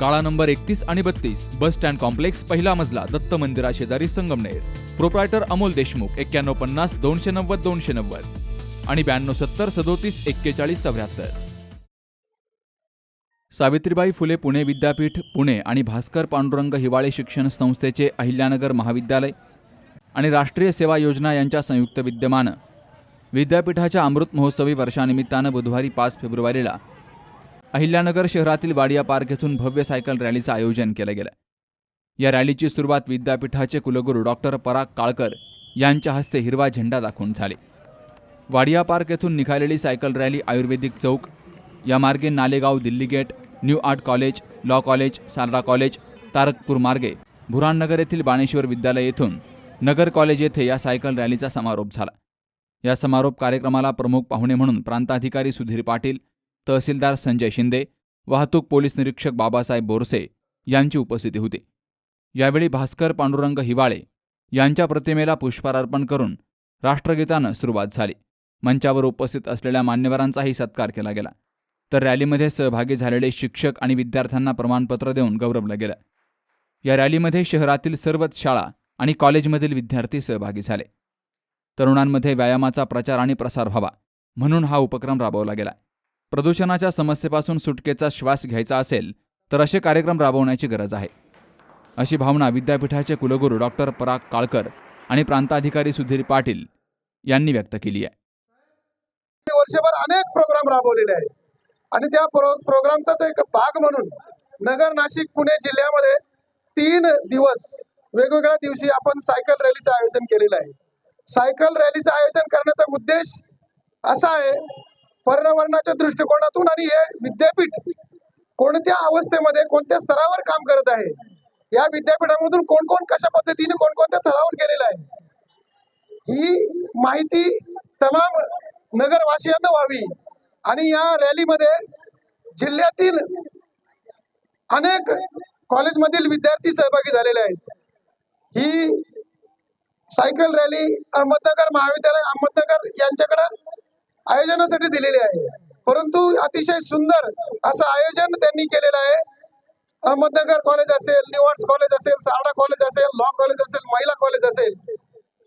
काळा नंबर एकतीस आणि बत्तीस बस स्टँड कॉम्प्लेक्स पहिला मजला दत्त मंदिरा शेजारी संगमनेर. प्रोप्रायटर अमोल देशमुख एक्क्याण्णव पन्नास दोनशे नव्वद दोनशे नव्वद. आणि ब्याण्णव सत्तर सदोतीस एक्केचाळीस चौऱ्याहत्तर. सावित्रीबाई फुले पुणे विद्यापीठ पुणे आणि भास्कर पांडुरंग हिवाळे शिक्षण संस्थेचे अहिल्यानगर महाविद्यालय आणि राष्ट्रीय सेवा योजना यांच्या संयुक्त विद्यमानं. विद्यापीठाच्या अमृत महोत्सवी वर्षानिमित्तानं बुधवारी पाच फेब्रुवारीला अहिल्यानगर शहरातील वाडिया पार्क येथून भव्य सायकल रॅलीचं आयोजन केलं गेलं. या रॅलीची सुरुवात विद्यापीठाचे कुलगुरू डॉक्टर पराग काळकर यांच्या हस्ते हिरवा झेंडा दाखवून झाली. वाडिया पार्क येथून निघालेली सायकल रॅली आयुर्वेदिक चौक या मार्गे Nalegaon Delhi gate new art college law college Sarda college Tarakpur मार्गे बुराणनगर येथील बाणेश्वर विद्यालय येथून नगर कॉलेज येथे या सायकल रॅलीचा समारोप झाला. या समारोप कार्यक्रमाला प्रमुख पाहुणे म्हणून प्रांताधिकारी सुधीर पाटील तहसीलदार संजय शिंदे वाहतूक पोलीस निरीक्षक बाबासाहेब बोरसे यांची उपस्थिती होती. यावेळी भास्कर पांडुरंग हिवाळे यांच्या प्रतिमेला पुष्पहार अर्पण करून राष्ट्रगीतानं सुरुवात झाली. मंचावर उपस्थित असलेल्या मान्यवरांचाही सत्कार केला गेला. तर रॅलीमध्ये सहभागी झालेले शिक्षक आणि विद्यार्थ्यांना प्रमाणपत्र देऊन गौरवलं गेलं. या रॅलीमध्ये शहरातील सर्वच शाळा आणि कॉलेजमधील विद्यार्थी सहभागी झाले. तरुणांमध्ये व्यायामाचा प्रचार आणि प्रसार व्हावा म्हणून हा उपक्रम राबवला गेला. प्रदूषणाच्या समस्येपासून सुटकेचा श्वास घ्यायचा असेल तर असे कार्यक्रम राबवण्याची गरज आहे. अशी भावना विद्यापीठाचे कुलगुरू डॉक्टर पराग काळकर आणि प्रांताधिकारी सुधीर पाटील यांनी व्यक्त केली आहे. वर्षभर अनेक प्रोग्राम राबवलेले आहेत. आणि त्या प्रो प्रोग्रामचाच एक भाग म्हणून नगर नाशिक पुणे जिल्ह्यामध्ये तीन दिवस वेगवेगळ्या दिवशी आपण सायकल रॅलीचं आयोजन केलेलं आहे. सायकल रॅलीचं आयोजन करण्याचा उद्देश असा आहे पर्यावरणाच्या दृष्टिकोनातून आणि हे विद्यापीठ कोणत्या अवस्थेमध्ये कोणत्या स्तरावर काम करत आहे? या विद्यापीठामधून कोण कोण कशा पद्धतीने कोणकोणत्या स्तरावर गेलेलं आहे? ही माहिती तमाम नगरवासियांना व्हावी. आणि या रॅलीमध्ये जिल्ह्यातील अनेक कॉलेजमधील विद्यार्थी सहभागी झालेले आहेत. ही सायकल रॅली अहमदनगर महाविद्यालय अहमदनगर यांच्याकडं आयोजनासाठी दिलेली आहे. परंतु अतिशय सुंदर असं आयोजन त्यांनी केलेलं आहे. अहमदनगर कॉलेज असेल निवार्स कॉलेज असेल सारडा कॉलेज असेल लॉ कॉलेज असेल महिला कॉलेज असेल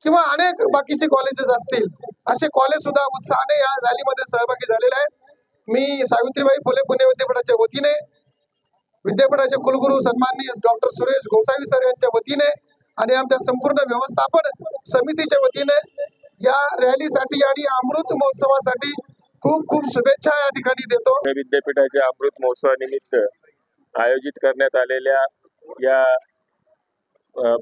किंवा अनेक बाकीचे कॉलेजेस असतील असे कॉलेज सुद्धा उत्साहाने या रॅलीमध्ये सहभागी झालेले आहेत. मी सावित्रीबाई फुले पुणे विद्यापीठाच्या वतीने विद्यापीठाचे कुलगुरू सन्माननीय डॉक्टर सुरेश गोसावी सर यांच्या वतीने आणि आमच्या संपूर्ण व्यवस्थापन समितीच्या वतीने या रॅलीसाठी आणि अमृत महोत्सवासाठी खूप खूप शुभेच्छा या ठिकाणी देतो. विद्यापीठाच्या अमृत महोत्सवानिमित्त आयोजित करण्यात आलेल्या या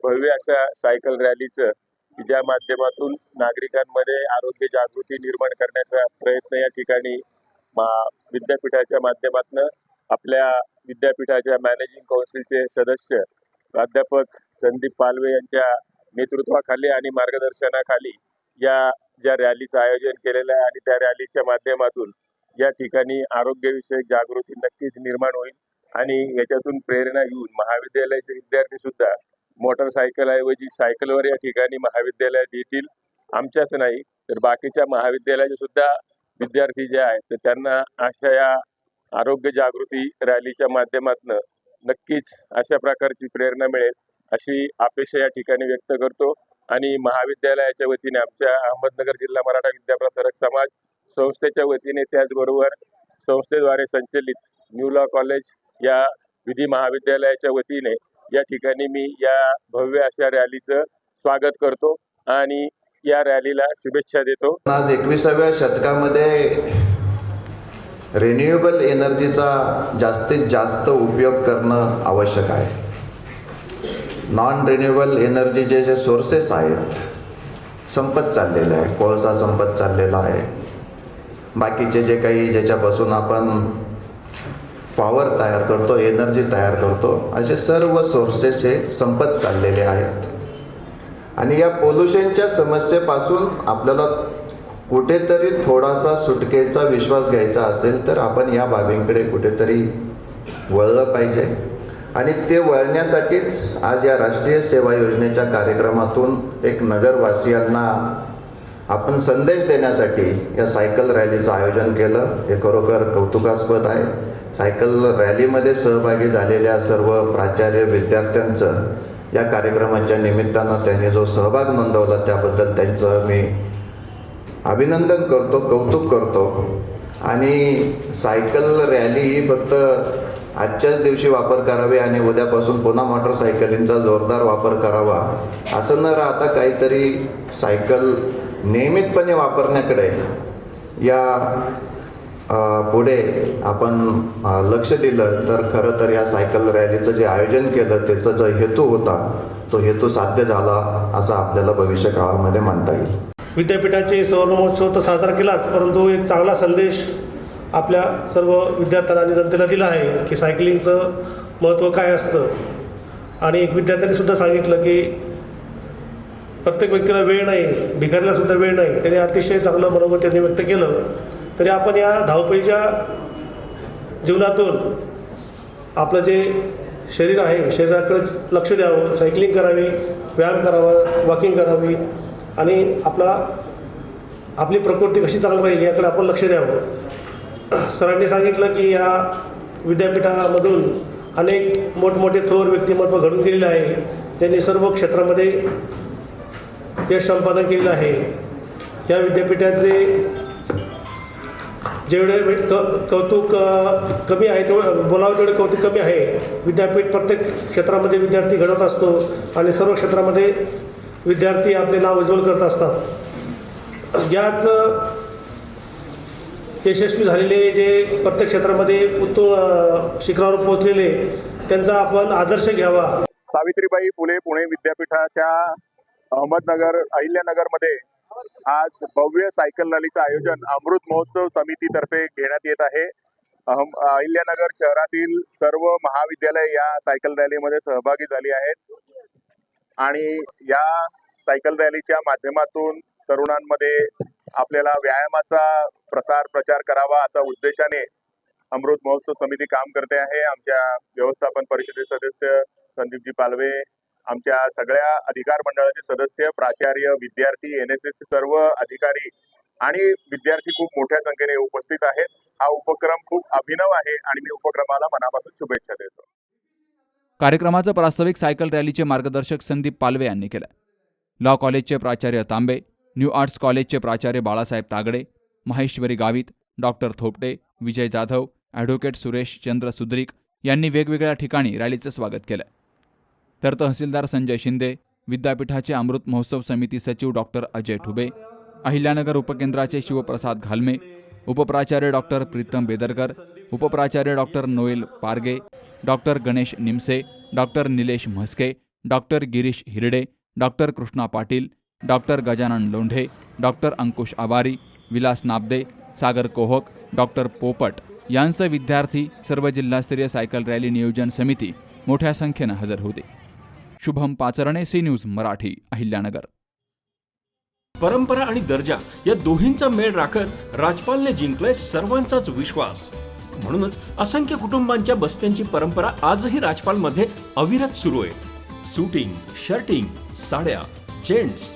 भव्य अशा सायकल रॅलीचं ज्या माध्यमातून नागरिकांमध्ये आरोग्य जागृती निर्माण करण्याचा प्रयत्न या ठिकाणी मा- विद्यापीठाच्या माध्यमातून आपल्या विद्यापीठाच्या मॅनेजिंग कौन्सिलचे सदस्य प्राध्यापक संदीप पालवे यांच्या नेतृत्वाखाली आणि मार्गदर्शनाखाली या ज्या रॅलीचं आयोजन केलेलं आहे आणि त्या रॅलीच्या माध्यमातून या ठिकाणी आरोग्यविषयक जागृती नक्कीच निर्माण होईल आणि याच्यातून प्रेरणा घेऊन महाविद्यालयाचे विद्यार्थी सुद्धा मोटरसायकल ऐवजी सायकलवर या ठिकाणी महाविद्यालयात येतील. आमच्याच नाही तर बाकीच्या महाविद्यालयाचे सुद्धा विद्यार्थी जे आहेत तर त्यांना अशा या आरोग्य जागृती रॅलीच्या माध्यमातून नक्कीच अशा प्रकारची प्रेरणा मिळेल अशी अपेक्षा या ठिकाणी व्यक्त करतो. आणि महाविद्यालयाच्या वतीने आमच्या अहमदनगर जिल्हा मराठा विद्याप्रसारक समाज संस्थेच्या वतीने त्याचबरोबर संस्थेद्वारे संचलित न्यू लॉ कॉलेज या विधी महाविद्यालयाच्या वतीने या ठिकाणी मी या भव्य अशा रॅलीचं स्वागत करतो आणि या रॅलीला शुभेच्छा देतो. आज एकविसाव्या शतकामध्ये रिन्युएबल एनर्जीचा जास्तीत जास्त उपयोग करणं आवश्यक आहे. नॉन रिन्युएबल एनर्जीचे जे सोर्सेस आहेत संपत चाललेले आहे कोळसा संपत चाललेला आहे. बाकीचे जे काही ज्याच्यापासून आपण पॉवर तयार करतो एनर्जी तयार करतो असे सर्व सोर्सेस हे संपत चाललेले आहेत. आणि या पोल्युशनच्या समस्येपासून आपल्याला कुठेतरी थोडासा सुटकेचा विश्वास घ्यायचा असेल तर आपण या बाबींकडे कुठेतरी वळलं पाहिजे. आणि ते वळण्यासाठीच आज या राष्ट्रीय सेवा योजनेच्या कार्यक्रमातून एक नगरवासियांना आपण संदेश देण्यासाठी या सायकल रॅलीचं आयोजन केलं. हे खरोखर कौतुकास्पद आहे. सायकल रॅलीमध्ये सहभागी झालेल्या सर्व प्राचार्य विद्यार्थ्यांचं या कार्यक्रमाच्या निमित्तानं त्यांनी जो सहभाग नोंदवला त्याबद्दल त्यांचं मी अभिनंदन करतो कौतुक करतो. आणि सायकल रॅली ही फक्त आजच्याच दिवशी वापर करावे आणि उद्यापासून पुन्हा मोटरसायकलींचा जोरदार वापर करावा. असं न राहता काहीतरी सायकल नियमितपणे वापरण्याकडे या पुढे आपण लक्ष दिलं तर खरं तर या सायकल रॅलीचं जे आयोजन केलं त्याचा जो हेतू होता तो हेतू साध्य झाला असं आपल्याला भविष्य काळामध्ये म्हणता येईल. विद्यापीठाचे सुवर्ण महोत्सव तर साजरा केलाच परंतु एक चांगला संदेश आपल्या सर्व विद्यार्थ्यांना आणि जनतेला दिला आहे की सायकलिंगचं महत्त्व काय असतं. आणि एक विद्यार्थ्यांनी सुद्धा सांगितलं की प्रत्येक व्यक्तीला वेळ नाही भिकारीला सुद्धा वेळ नाही. त्याने अतिशय चांगलं मनोगत त्यांनी व्यक्त केलं. तरी आपण या धावपळीच्या जीवनातून आपलं जे शरीर आहे शरीराकडे लक्ष द्यावं सायकलिंग करावी व्यायाम करावा वॉकिंग करावी आणि आपला आपली प्रकृती कशी चांगली राहील याकडे आपण लक्ष द्यावं. सरांनी सांगितलं की या विद्यापीठामधून अनेक मोठमोठे थोर व्यक्तिमत्व घडून गेलेले आहे. त्यांनी सर्व क्षेत्रामध्ये यश संपादन केलेलं आहे. या विद्यापीठाचे जेवढे क कौतुक कमी आहे तेवढं बोलावं तेवढे कौतुक कमी आहे. विद्यापीठ प्रत्येक क्षेत्रामध्ये विद्यार्थी घडवत असतो आणि सर्व क्षेत्रामध्ये विद्यार्थी आपले नाव उज्ज्वल करत असतात. याच यशस्वी झालेले जे प्रत्येक क्षेत्रामध्ये उत्तो शिखरावर पोहोचलेले त्यांचा आपण आदर्श घ्यावा. सावित्रीबाई फुले पुणे विद्यापीठाच्या अहमदनगर अहिल्यानगरमध्ये आज भव्य सायकल रॅलीचं आयोजन अमृत महोत्सव समितीतर्फे घेण्यात येत आहे. अहम अहिल्यानगर शहरातील सर्व महाविद्यालय या सायकल रॅलीमध्ये सहभागी झाली आहेत. आणि या सायकल रॅलीच्या माध्यमातून तरुणांमध्ये आपल्याला व्यायामाचा प्रसार प्रचार करावा असा उद्देशाने अमृत महोत्सव समिती काम करते आहे. आमच्या व्यवस्थापन परिषदे सदस्य संदीपजी पालवे आमच्या सगळ्या अधिकार मंडळाचे सदस्य प्राचार्य विद्यार्थी एन एस एस सर्व अधिकारी आणि विद्यार्थी खूप मोठ्या संख्येने उपस्थित आहेत. हा उपक्रम खूप अभिनव आहे आणि मी उपक्रमाला मनापासून शुभेच्छा देतो. कार्यक्रमाचं प्रास्ताविक सायकल रॅलीचे मार्गदर्शक संदीप पालवे यांनी केलं. लॉ कॉलेजचे प्राचार्य तांबे न्यू आर्ट्स कॉलेजचे प्राचार्य बाळासाहेब तागडे माहेश्वरी गावित डॉक्टर थोपटे विजय जाधव ॲडव्होकेट सुरेश चंद्र सुद्रिक यांनी वेगवेगळ्या ठिकाणी रॅलीचं स्वागत केलं. तर तहसीलदार संजय शिंदे विद्यापीठाचे अमृत महोत्सव समिती सचिव डॉक्टर अजय ठुबे अहिल्यानगर उपकेंद्राचे शिवप्रसाद घालमे उपप्राचार्य doctor Pritam Bedarkar उपप्राचार्य doctor Noel Parge doctor Ganesh Nimse doctor Nilesh Mhaske doctor Girish Hirde doctor Krishna Patil doctor Gajanan Londhe doctor Ankush Awari Vilas Nabde Sagar Kohak doctor Popat यांसह विद्यार्थी सर्व जिल्हास्तरीय सायकल रॅली नियोजन समिती मोठ्या संख्येनं हजर होते. Shubham Pacharne C news Marathi Ahilyanagar. परंपरा आणि दर्जा या दोन्हींचा मेळ राखत राजपालने जिंकलाय सर्वांचाच विश्वास. म्हणूनच असंख्य कुटुंबांच्या बस्त्यांची परंपरा आजही राजपालमध्ये अविरत सुरू आहे. सुटिंग शर्टिंग साड्या जेंट्स